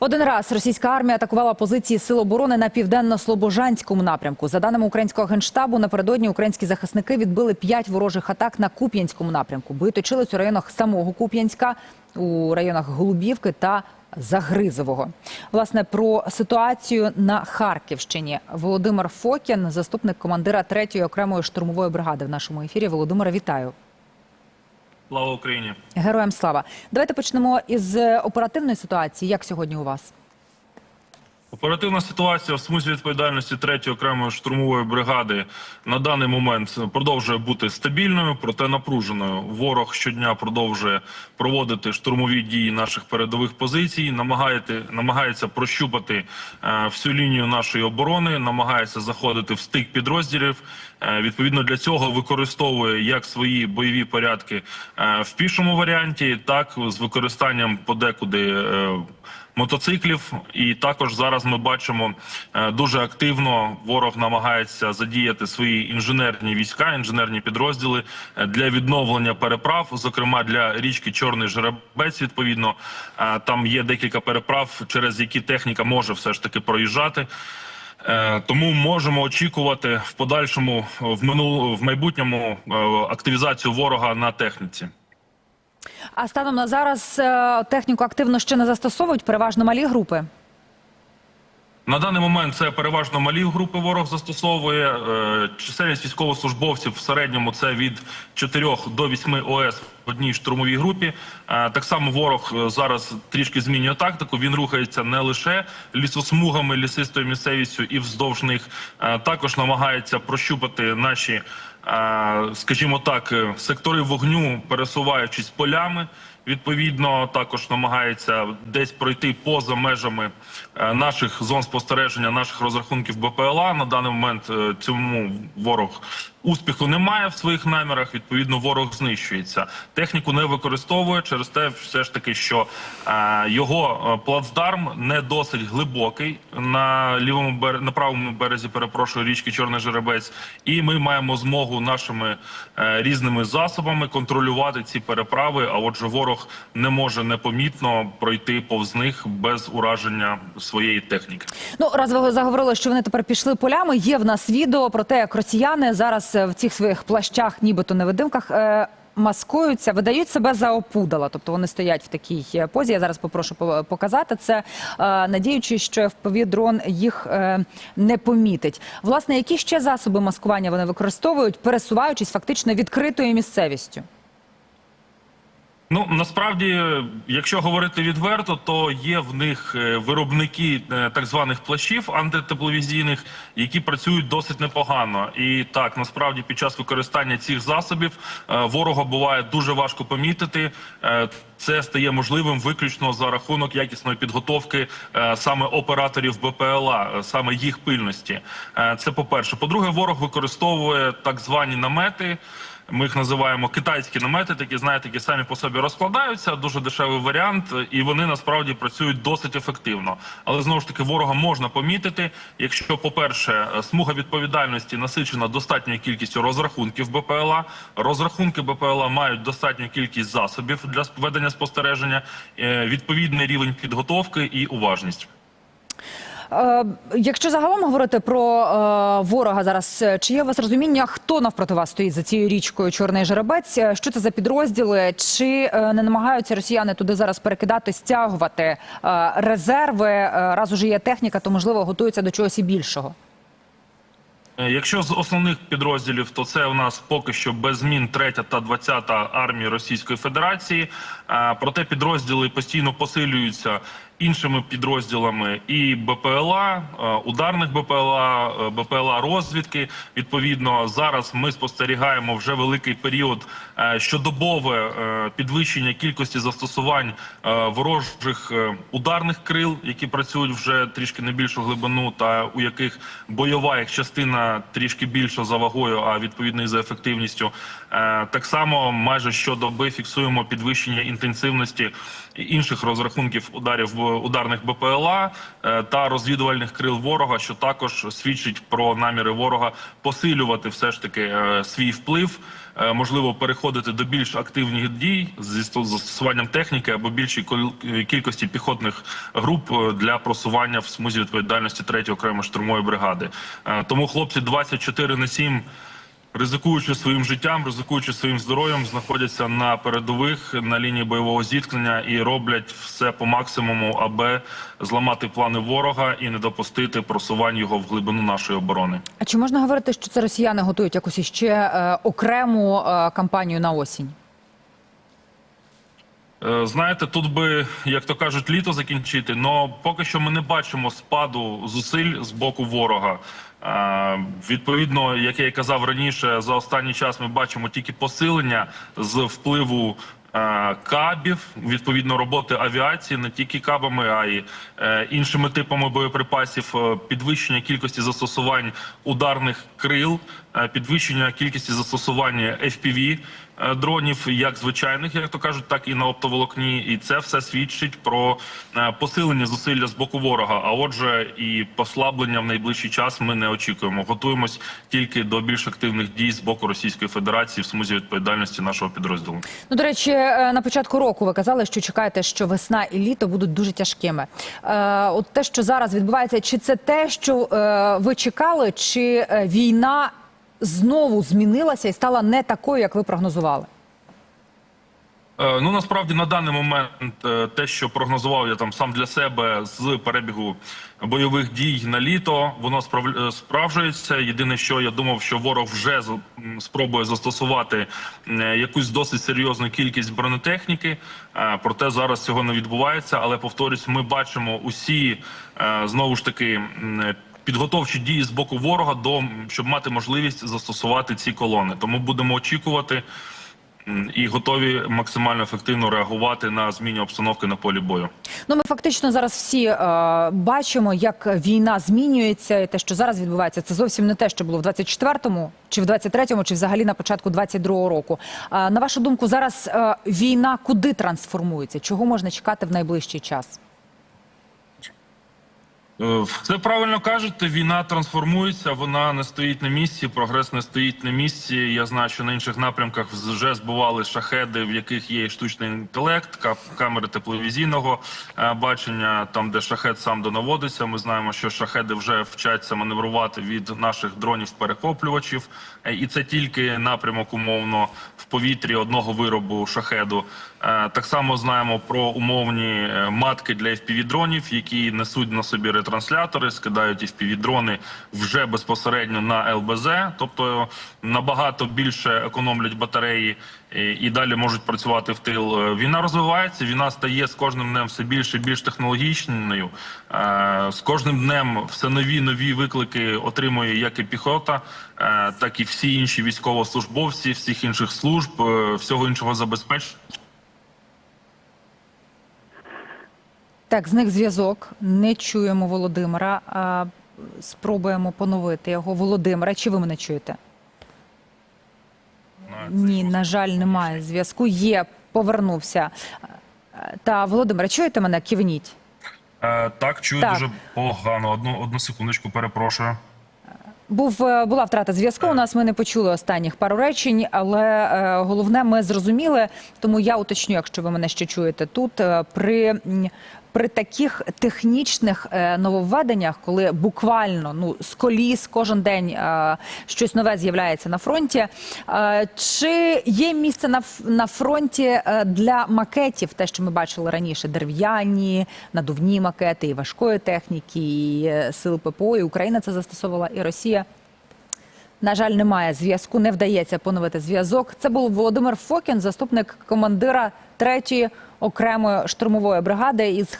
Один раз російська армія атакувала позиції сил оборони на південно-слобожанському напрямку. За даними українського генштабу, напередодні українські захисники відбили п'ять ворожих атак на Куп'янському напрямку. Бої точились у районах самого Куп'янська, у районах Голубівки та Загризового. Власне про ситуацію на Харківщині Володимир Фокін, заступник командира 3-ї окремої штурмової бригади в нашому ефірі. Володимира, вітаю. Слава Україні! Героям слава. Давайте почнемо із е, оперативної ситуації. Як сьогодні у вас? Оперативна ситуація в смузі відповідальності 3-ї окремої штурмової бригади на даний момент продовжує бути стабільною, проте напруженою. Ворог щодня продовжує проводити штурмові дії наших передових позицій, намагається, прощупати е, всю лінію нашої оборони, намагається заходити в стик підрозділів. Е, Відповідно для цього використовує як свої бойові порядки е, в пішому варіанті, так з використанням подекуди. е, мотоциклів. І також зараз ми бачимо е, дуже активно ворог намагається задіяти свої інженерні війська, інженерні підрозділи е, для відновлення переправ, зокрема для річки Чорний Жеребець. Відповідно, Е, там є декілька переправ, через які техніка може все ж таки проїжджати. Тому можемо очікувати в подальшому в минул в майбутньому активізацію ворога на техніці. А станом на зараз е, техніку активно ще не застосовують, переважно малі групи. На даний момент це переважно малі групи ворог застосовує. Е, Чисельність військовослужбовців в середньому це від 4 до 8 ОС в одній штурмовій групі. Е, Так само ворог зараз трішки змінює тактику. Він рухається не лише лісосмугами, лісистою місцевістю і вздовж них. Також намагається прощупати наші, скажімо так, е, сектори вогню, пересуваючись полями. Відповідно, також намагається десь пройти поза межами е, наших зон спостереження, наших розрахунків БПЛА. На даний момент е, цьому ворог успіху немає в своїх намірах. Відповідно, ворог знищується. Техніку не використовує через те, все ж таки, що е, його е, плацдарм не досить глибокий на лівому бере- на правому березі. Перепрошую річки Чорний Жеребець, і ми маємо змогу нашими е, різними засобами контролювати ці переправи. А отже, ворог не може непомітно пройти повз них без ураження своєї техніки. Ну, раз ви заговорили, що вони тепер пішли полями. Є в нас відео про те, як росіяни зараз е, в цих своїх плащах, нібито невидимках, е, маскуються, видають себе за опудала. Тобто вони стоять в такій е, позі. Я зараз попрошу по- показати це, надіючись, що FPV дрон їх не помітить. Власне, які ще засоби маскування вони використовують, пересуваючись фактично відкритою місцевістю? Ну насправді, якщо говорити відверто, то є в них е, виробники е, так званих плащів антитепловізійних, які працюють досить непогано. І так насправді під час використання цих засобів е, ворога буває дуже важко помітити. Це стає можливим виключно за рахунок якісної підготовки саме операторів БПЛА, саме їх пильності. Це по перше. По-друге, ворог використовує так звані намети. Ми їх називаємо китайські намети, такі знаєте, які самі по собі розкладаються. Дуже дешевий варіант, і вони насправді працюють досить ефективно. Але знову ж таки, ворога можна помітити, якщо, по-перше, смуга відповідальності насичена достатньою кількістю розрахунків БПЛА. Розрахунки БПЛА мають достатню кількість засобів для ведення спостереження, е, відповідний рівень підготовки і уважність. Е, Якщо загалом говорити про е, ворога зараз, е, чи є у вас розуміння, хто навпроти вас стоїть за цією річкою Чорний Жеребець? Що це за підрозділи? Чи не намагаються росіяни туди зараз перекидати, стягувати резерви? Раз уже є техніка, то можливо готуються до чогось і більшого. Якщо з основних підрозділів, то це у нас поки що без змін 3 та 20 армії Російської Федерації. Проте підрозділи постійно посилюються іншими підрозділами і БПЛА, е, ударних БПЛА, е, БПЛА розвідки. Відповідно, зараз ми спостерігаємо вже великий період е, щодобове підвищення кількості застосувань ворожих ударних крил, які працюють вже трішки не більшу глибину, та у яких бойова їх частина трішки більша за вагою, а відповідно і за ефективністю. Так само майже щодоби фіксуємо підвищення інтенсивності інших розрахунків ударів в ударних БПЛА е, та розвідувальних крил ворога, що також свідчить про наміри ворога посилювати все ж таки е, свій вплив е, можливо переходити до більш активних дій зі сто- застосуванням техніки або більшій кол- кількості піхотних груп для просування в смузі відповідальності 3 окремої штурмової бригади. Тому хлопці 24 на 7 ризикуючи своїм життям, ризикуючи своїм здоров'ям, знаходяться на передових на лінії бойового зіткнення і роблять все по максимуму, аби зламати плани ворога і не допустити просування його в глибину нашої оборони. А чи можна говорити, що це росіяни готують якусь іще е, окрему е, кампанію на осінь? Е, Знаєте, тут би, як то кажуть, літо закінчити, але поки що ми не бачимо спаду зусиль з боку ворога. Е, Відповідно, як я і казав раніше, за останній час ми бачимо тільки посилення з впливу. е, Кабів, відповідно, роботи авіації не тільки кабами, а й іншими типами боєприпасів, підвищення кількості застосувань ударних крил, підвищення кількості застосування FPV дронів, як звичайних, як то кажуть, так і на оптоволокні. І це все свідчить про е, посилення зусилля з боку ворога. А отже, і послаблення в найближчий час ми не очікуємо. Готуємось тільки до більш активних дій з боку Російської Федерації в смузі відповідальності нашого підрозділу. Ну, до речі, е, на початку року ви казали, що чекаєте, що весна і літо будуть дуже тяжкими. Е, от те, що зараз відбувається, чи це те, що е, ви чекали, чи е, війна знову змінилася і стала не такою, як ви прогнозували? Е, Ну насправді на даний момент е, те, що прогнозував я там сам для себе з перебігу бойових дій на літо, воно справ- е, справджується. Єдине, що я думав, що ворог вже спробує застосувати якусь досить серйозну кількість бронетехніки. Проте зараз цього не відбувається. Але повторюсь, ми бачимо усі знову ж таки. Підготовчі дії з боку ворога до щоб мати можливість застосувати ці колони. Тому будемо очікувати і готові максимально ефективно реагувати на зміни обстановки на полі бою. Ну, ми фактично зараз всі е, бачимо, як війна змінюється, і те, що зараз відбувається, це зовсім не те, що було в 24-му, чи в 23-му, чи взагалі на початку 22-го року. Е, на вашу думку, зараз е, війна куди трансформується? Чого можна чекати в найближчий час? Е, Це правильно кажете. Війна трансформується, вона не стоїть на місці. Прогрес не стоїть на місці. Я знаю, що на інших напрямках вже збивали шахеди, в яких є штучний інтелект, камери тепловізійного е, бачення, там де шахет сам донаводиться. Ми знаємо, що шахеди вже вчаться маневрувати від наших дронів-перехоплювачів, Е, і це тільки напрямок умовно в повітрі одного виробу шахеду. Е, Так само знаємо про умовні е, матки для FPV-дронів, які несуть на собі ретранслятори, скидають FPV-дрони вже безпосередньо на ЛБЗ, тобто набагато більше економлять батареї е, і далі можуть працювати в тил. Війна розвивається, війна стає з кожним днем все більше і більш технологічною. З кожним днем все нові нові виклики отримує як і піхота, так і всі інші військовослужбовці, всіх інших служб, всього іншого забезпечення. Так, зник зв'язок. Не чуємо Володимира. А, спробуємо поновити його. Володимира, чи ви мене чуєте? Ні, на жаль, немає зв'язку. Є, повернувся. Та Володимира, чуєте мене? Кивніть. Е, так, чую Так. дуже погано. Одну одну секундочку, перепрошую. Був е, була втрата зв'язку. У нас ми не почули останніх пару речень, але е, головне, ми зрозуміли. Тому я уточню, якщо ви мене ще чуєте тут. е, при при таких технічних е, нововведеннях, коли буквально ну з коліс кожен день е, щось нове з'являється на фронті. Е, чи є місце на на фронті для макетів? Те, що ми бачили раніше, дерев'яні, надувні макети і важкої техніки, і сили ППО, і Україна це застосовувала, і Росія. На жаль, немає зв'язку, не вдається поновити зв'язок. Це був Володимир Фокін, заступник командира третьої окремої штурмової бригади із